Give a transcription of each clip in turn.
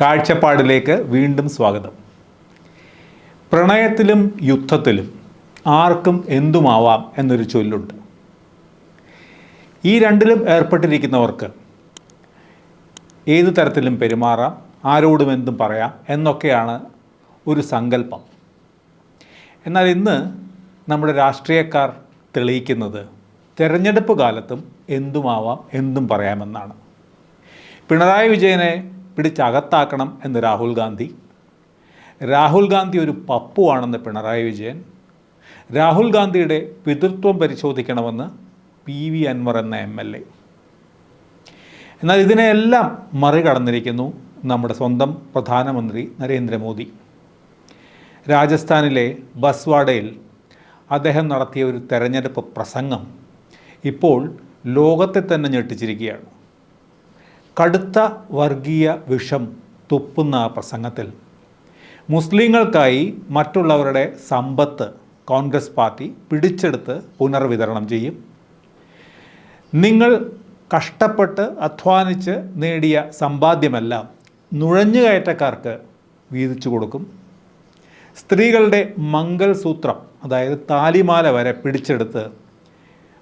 കാഴ്ചപ്പാടിലേക്ക് വീണ്ടും സ്വാഗതം. പ്രണയത്തിലും യുദ്ധത്തിലും ആർക്കും എന്തുമാവാം എന്നൊരു ചൊല്ലുണ്ട്. ഈ രണ്ടിലും ഏർപ്പെട്ടിരിക്കുന്നവർക്ക് ഏത് തരത്തിലും പെരുമാറാം ആരോടും എന്തും പറയാം എന്നൊക്കെയാണ് ഒരു സങ്കല്പം. എന്നാൽ ഇന്ന് നമ്മുടെ രാഷ്ട്രീയക്കാർ തെളിയിക്കുന്നത് തെരഞ്ഞെടുപ്പ് കാലത്തും എന്തുമാവാം എന്തും പറയാമെന്നാണ്. പിണറായി വിജയനെ പിടിച്ചകത്താക്കണം എന്ന് രാഹുൽ ഗാന്ധി. രാഹുൽ ഗാന്ധി ഒരു പപ്പുവാണെന്ന് പിണറായി വിജയൻ. രാഹുൽ ഗാന്ധിയുടെ പിതൃത്വം പരിശോധിക്കണമെന്ന് പി വി അൻവർ എന്ന എം എൽ എ. എന്നാൽ ഇതിനെയെല്ലാം മറികടന്നിരിക്കുന്നു നമ്മുടെ സ്വന്തം പ്രധാനമന്ത്രി നരേന്ദ്രമോദി. രാജസ്ഥാനിലെ ബസ്വാഡയിൽ അദ്ദേഹം നടത്തിയ ഒരു തെരഞ്ഞെടുപ്പ് പ്രസംഗം ഇപ്പോൾ ലോകത്തെ തന്നെ ഞെട്ടിച്ചിരിക്കുകയാണ്. കടുത്ത വർഗീയ വിഷം തുപ്പുന്ന ആ പ്രസംഗത്തിൽ. മുസ്ലിങ്ങൾക്കായി മറ്റുള്ളവരുടെ സമ്പത്ത് കോൺഗ്രസ് പാർട്ടി പിടിച്ചെടുത്ത് പുനർവിതരണം ചെയ്യും. നിങ്ങൾ കഷ്ടപ്പെട്ട് അധ്വാനിച്ച് നേടിയ സമ്പാദ്യമെല്ലാം നുഴഞ്ഞുകയറ്റക്കാർക്ക് വീതിച്ചു കൊടുക്കും. സ്ത്രീകളുടെ മംഗൾസൂത്രം അതായത് താലിമാല വരെ പിടിച്ചെടുത്ത്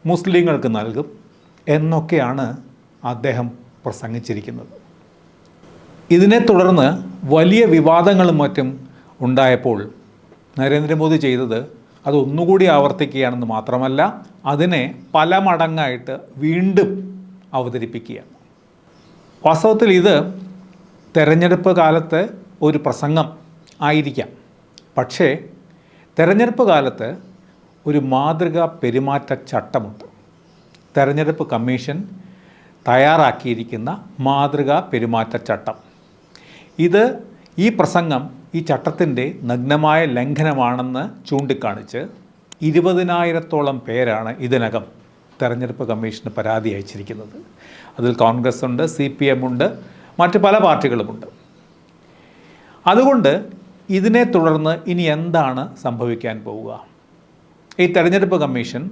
മുസ്ലിങ്ങൾക്ക് നൽകും. എന്നൊക്കെയാണ് അദ്ദേഹം പ്രസംഗിച്ചിരിക്കുന്നത്. ഇതിനെ തുടർന്ന് വലിയ വിവാദങ്ങളും മറ്റും ഉണ്ടായപ്പോൾ നരേന്ദ്രമോദി ചെയ്തത് അത് ഒന്നുകൂടി ആവർത്തിക്കുകയാണെന്ന് മാത്രമല്ല അതിനെ പല മടങ്ങായിട്ട് വീണ്ടും അവതരിപ്പിക്കുകയാണ്. വാസ്തവത്തിൽ ഇത് തെരഞ്ഞെടുപ്പ് കാലത്ത് ഒരു പ്രസംഗം ആയിരിക്കാം. പക്ഷേ തെരഞ്ഞെടുപ്പ് കാലത്ത് ഒരു മാതൃകാ പെരുമാറ്റ ചട്ടമുണ്ട് തെരഞ്ഞെടുപ്പ് കമ്മീഷൻ തയ്യാറാക്കിയിരിക്കുന്ന മാതൃകാ പെരുമാറ്റച്ചട്ടം. ഇത് ഈ പ്രസംഗം ഈ ചട്ടത്തിന്റെ നഗ്നമായ ലംഘനമാണെന്ന് ചൂണ്ടിക്കാണിച്ച് ഇരുപതിനായിരത്തോളം പേരാണ് ഇതിനകം തെരഞ്ഞെടുപ്പ് കമ്മീഷന് പരാതി അയച്ചിരിക്കുന്നത്. അതിൽ കോൺഗ്രസ് ഉണ്ട് സി പി എം ഉണ്ട് മറ്റ് പല പാർട്ടികളുമുണ്ട്. അതുകൊണ്ട് ഇതിനെ തുടർന്ന് ഇനി എന്താണ് സംഭവിക്കാൻ പോവുക? ഈ തെരഞ്ഞെടുപ്പ് കമ്മീഷൻ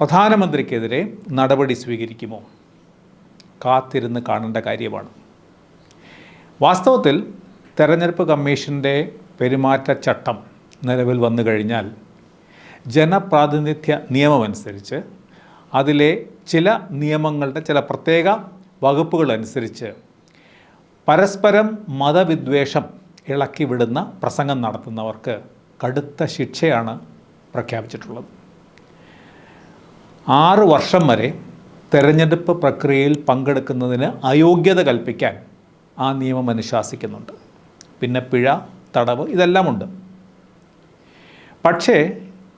പ്രധാനമന്ത്രിക്കെതിരെ നടപടി സ്വീകരിക്കുമോ? കാത്തിരുന്ന് കാണേണ്ട കാര്യമാണ്. വാസ്തവത്തിൽ തെരഞ്ഞെടുപ്പ് കമ്മീഷന്റെ പെരുമാറ്റച്ചട്ടം നിലവിൽ വന്നു കഴിഞ്ഞാൽ ജനപ്രാതിനിധ്യ നിയമമനുസരിച്ച് അതിലെ ചില നിയമങ്ങളുടെ ചില പ്രത്യേക വകുപ്പുകൾ അനുസരിച്ച് പരസ്പരം മതവിദ്വേഷം ഇളക്കി വിടുന്ന പ്രസംഗം നടത്തുന്നവർക്ക് കടുത്ത ശിക്ഷയാണ് പ്രഖ്യാപിച്ചിട്ടുള്ളത്. ആറ് വർഷം വരെ തെരഞ്ഞെടുപ്പ് പ്രക്രിയയിൽ പങ്കെടുക്കുന്നതിന് അയോഗ്യത കൽപ്പിക്കാൻ ആ നിയമം അനുശാസിക്കുന്നുണ്ട്. പിന്നെ പിഴ തടവ് ഇതെല്ലാമുണ്ട്. പക്ഷേ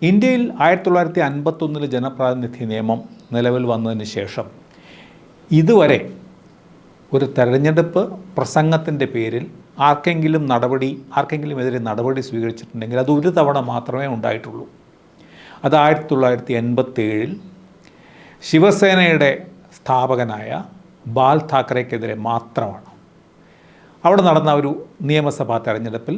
ഇന്ത്യയിൽ ആയിരത്തി തൊള്ളായിരത്തി അൻപത്തൊന്നിൽ ജനപ്രാതിനിധ്യ നിയമം നിലവിൽ വന്നതിന് ശേഷം ഇതുവരെ ഒരു തെരഞ്ഞെടുപ്പ് പ്രസംഗത്തിന്റെ പേരിൽ ആർക്കെങ്കിലും നടപടി ആർക്കെങ്കിലും എതിരെ നടപടി സ്വീകരിച്ചിട്ടുണ്ടെങ്കിൽ അത് ഒരു തവണ മാത്രമേ ഉണ്ടായിട്ടുള്ളൂ. അത് ആയിരത്തി തൊള്ളായിരത്തി എൺപത്തേഴിൽ ശിവസേനയുടെ സ്ഥാപകനായ ബാൽ താക്കറെക്കെതിരെ മാത്രമാണ്. അവിടെ നടന്ന ഒരു നിയമസഭാ തെരഞ്ഞെടുപ്പിൽ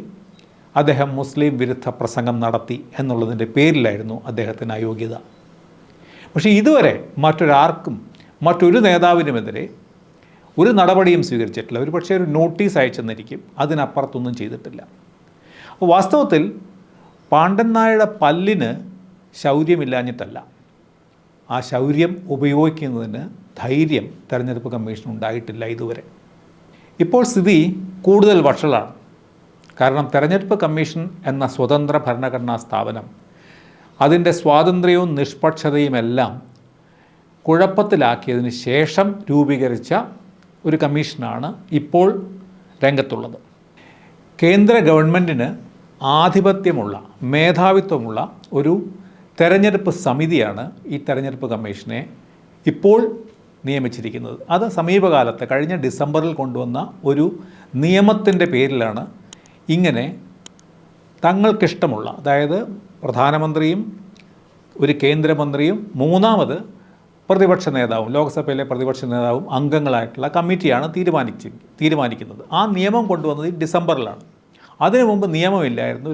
അദ്ദേഹം മുസ്ലിം വിരുദ്ധ പ്രസംഗം നടത്തി എന്നുള്ളതിന്റെ പേരിലായിരുന്നു അദ്ദേഹത്തിന് അയോഗ്യത. പക്ഷേ ഇതുവരെ മറ്റൊരാർക്കും മറ്റൊരു നേതാവിനുമെതിരെ ഒരു നടപടിയും സ്വീകരിച്ചിട്ടില്ല. ഒരു പക്ഷേ ഒരു നോട്ടീസ് അയച്ചെന്നിരിക്കും അതിനപ്പുറത്തൊന്നും ചെയ്തിട്ടില്ല. വാസ്തവത്തിൽ പാണ്ഡൻ നായയുടെ പല്ലിന് ശൗര്യമില്ലാഞ്ഞിട്ടല്ല. ആ ശൗര്യം ഉപയോഗിക്കുന്നതിന് ധൈര്യം തെരഞ്ഞെടുപ്പ് കമ്മീഷൻ ഉണ്ടായിട്ടില്ല ഇതുവരെ. ഇപ്പോൾ സ്ഥിതി കൂടുതൽ വഷളാണ്. കാരണം തെരഞ്ഞെടുപ്പ് കമ്മീഷൻ എന്ന സ്വതന്ത്ര ഭരണഘടനാ സ്ഥാപനം അതിന്റെ സ്വാതന്ത്ര്യവും നിഷ്പക്ഷതയും എല്ലാം കുഴപ്പത്തിലാക്കിയതിന് ശേഷം രൂപീകരിച്ച ഒരു കമ്മീഷനാണ് ഇപ്പോൾ രംഗത്തുള്ളത്. കേന്ദ്ര ഗവൺമെന്റിന് ആധിപത്യമുള്ള മേധാവിത്വമുള്ള ഒരു തെരഞ്ഞെടുപ്പ് സമിതിയാണ് ഈ തെരഞ്ഞെടുപ്പ് കമ്മീഷനെ ഇപ്പോൾ നിയമിച്ചിരിക്കുന്നത്. അത് സമീപകാലത്ത് കഴിഞ്ഞ ഡിസംബറിൽ കൊണ്ടുവന്ന ഒരു നിയമത്തിന്റെ പേരിലാണ് ഇങ്ങനെ തങ്ങൾക്കിഷ്ടമുള്ള അതായത് പ്രധാനമന്ത്രിയും ഒരു കേന്ദ്രമന്ത്രിയും മൂന്നാമത് പ്രതിപക്ഷ നേതാവും ലോക്സഭയിലെ പ്രതിപക്ഷ നേതാവും അംഗങ്ങളായിട്ടുള്ള കമ്മിറ്റിയാണ് തീരുമാനിച്ച് തീരുമാനിക്കുന്നത്. ആ നിയമം കൊണ്ടുവന്നത് ഡിസംബറിലാണ്. അതിനു മുമ്പ് നിയമമില്ലായിരുന്നു.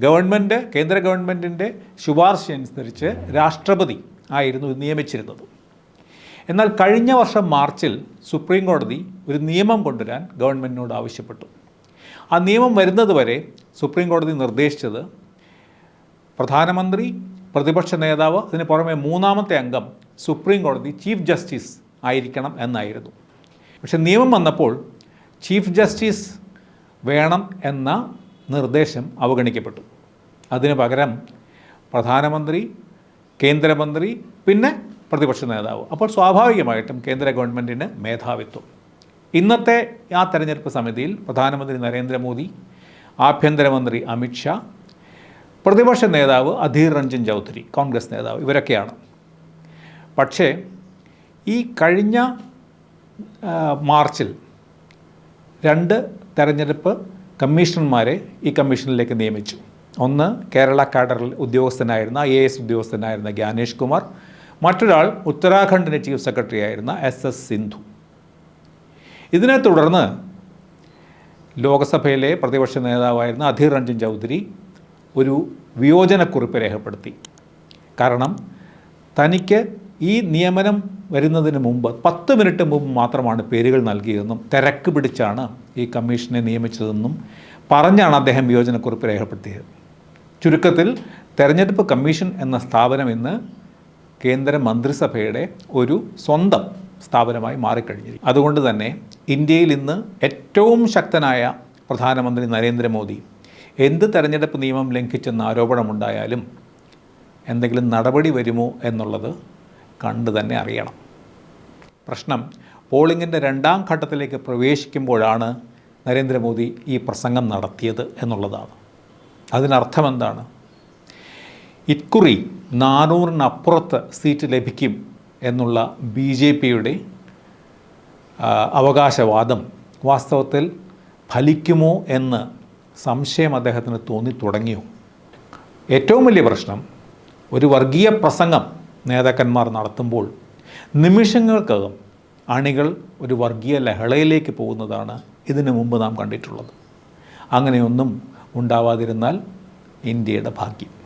ഗവൺമെന്റ് കേന്ദ്ര ഗവൺമെന്റിന്റെ ശുപാർശ അനുസരിച്ച് രാഷ്ട്രപതി ആയിരുന്നു നിയമിച്ചിരുന്നത്. എന്നാൽ കഴിഞ്ഞ വർഷം മാർച്ചിൽ സുപ്രീം കോടതി ഒരു നിയമം കൊണ്ടുവരാൻ ഗവൺമെന്റിനോട് ആവശ്യപ്പെട്ടു. ആ നിയമം വരുന്നതുവരെ സുപ്രീം കോടതി നിർദ്ദേശിച്ചത് പ്രധാനമന്ത്രി പ്രതിപക്ഷ നേതാവ് അതിന് പുറമെ മൂന്നാമത്തെ അംഗം സുപ്രീം കോടതി ചീഫ് ജസ്റ്റിസ് ആയിരിക്കണം എന്നായിരുന്നു. പക്ഷെ നിയമം വന്നപ്പോൾ ചീഫ് ജസ്റ്റിസ് വേണം എന്ന നിർദ്ദേശം അവഗണിക്കപ്പെട്ടു. അതിന് പകരം പ്രധാനമന്ത്രി കേന്ദ്രമന്ത്രി പിന്നെ പ്രതിപക്ഷ നേതാവ്. അപ്പോൾ സ്വാഭാവികമായിട്ടും കേന്ദ്ര ഗവൺമെന്റിന് മേധാവിത്വം. ഇന്നത്തെ ആ തെരഞ്ഞെടുപ്പ് സമിതിയിൽ പ്രധാനമന്ത്രി നരേന്ദ്രമോദി ആഭ്യന്തരമന്ത്രി അമിത്ഷാ പ്രതിപക്ഷ നേതാവ് അധീർ രഞ്ജൻ ചൗധരി കോൺഗ്രസ് നേതാവ് ഇവരൊക്കെയാണ്. പക്ഷേ ഈ കഴിഞ്ഞ മാർച്ചിൽ രണ്ട് തെരഞ്ഞെടുപ്പ് കമ്മീഷണർമാരെ ഈ കമ്മീഷനിലേക്ക് നിയമിച്ചു. ഒന്ന് കേരള കാഡറിൽ ഉദ്യോഗസ്ഥനായിരുന്ന ഐ എ എസ് ഉദ്യോഗസ്ഥനായിരുന്ന ജ്ഞാനേഷ് കുമാർ. മറ്റൊരാൾ ഉത്തരാഖണ്ഡിന്റെ ചീഫ് സെക്രട്ടറി ആയിരുന്ന എസ് എസ് സിന്ധു. ഇതിനെ തുടർന്ന് ലോകസഭയിലെ പ്രതിപക്ഷ നേതാവായിരുന്ന അധീർ രഞ്ജൻ ചൗധരി ഒരു വിയോജനക്കുറിപ്പ് രേഖപ്പെടുത്തി. കാരണം തനിക്ക് ഈ നിയമനം വരുന്നതിന് മുമ്പ് പത്ത് മിനിറ്റ് മുമ്പ് മാത്രമാണ് പേരുകൾ നൽകിയതെന്നും തിരക്ക് പിടിച്ചാണ് ഈ കമ്മീഷനെ നിയമിച്ചതെന്നും പറഞ്ഞാണ് അദ്ദേഹം വിയോജനക്കുറിപ്പ് രേഖപ്പെടുത്തിയത്. ചുരുക്കത്തിൽ തെരഞ്ഞെടുപ്പ് കമ്മീഷൻ എന്ന സ്ഥാപനം ഇന്ന് കേന്ദ്ര മന്ത്രിസഭയുടെ ഒരു സ്വന്തം സ്ഥാപനമായി മാറിക്കഴിഞ്ഞിരിക്കും അതുകൊണ്ട് തന്നെ ഇന്ത്യയിൽ ഇന്ന് ഏറ്റവും ശക്തനായ പ്രധാനമന്ത്രി നരേന്ദ്രമോദി എന്ത് തെരഞ്ഞെടുപ്പ് നിയമം ലംഘിച്ചെന്ന ആരോപണമുണ്ടായാലും എന്തെങ്കിലും നടപടി വരുമോ എന്നുള്ളത് കണ്ടു തന്നെ അറിയണം. പ്രശ്നം പോളിംഗിന്റെ രണ്ടാം ഘട്ടത്തിലേക്ക് പ്രവേശിക്കുമ്പോഴാണ് നരേന്ദ്രമോദി ഈ പ്രസംഗം നടത്തിയത് എന്നുള്ളതാണ്. അതിനർത്ഥം എന്താണ്? ഇക്കുറി നാനൂറിനപ്പുറത്ത് സീറ്റ് ലഭിക്കും എന്നുള്ള ബി ജെ പിയുടെ അവകാശവാദം വാസ്തവത്തിൽ ഫലിക്കുമോ എന്ന് സംശയം അദ്ദേഹത്തിന് തോന്നി തുടങ്ങിയോ? ഏറ്റവും വലിയ പ്രശ്നം ഒരു വർഗീയ പ്രസംഗം നേതാക്കന്മാർ നടത്തുമ്പോൾ നിമിഷങ്ങൾക്കകം അണികൾ ഒരു വർഗീയ ലഹളയിലേക്ക് പോകുന്നതാണ് ഇതിനു മുമ്പ് നാം കണ്ടിട്ടുള്ളത്. അങ്ങനെയൊന്നും ഉണ്ടാവാതിരുന്നാൽ ഇന്ത്യയുടെ ഭാഗ്യം.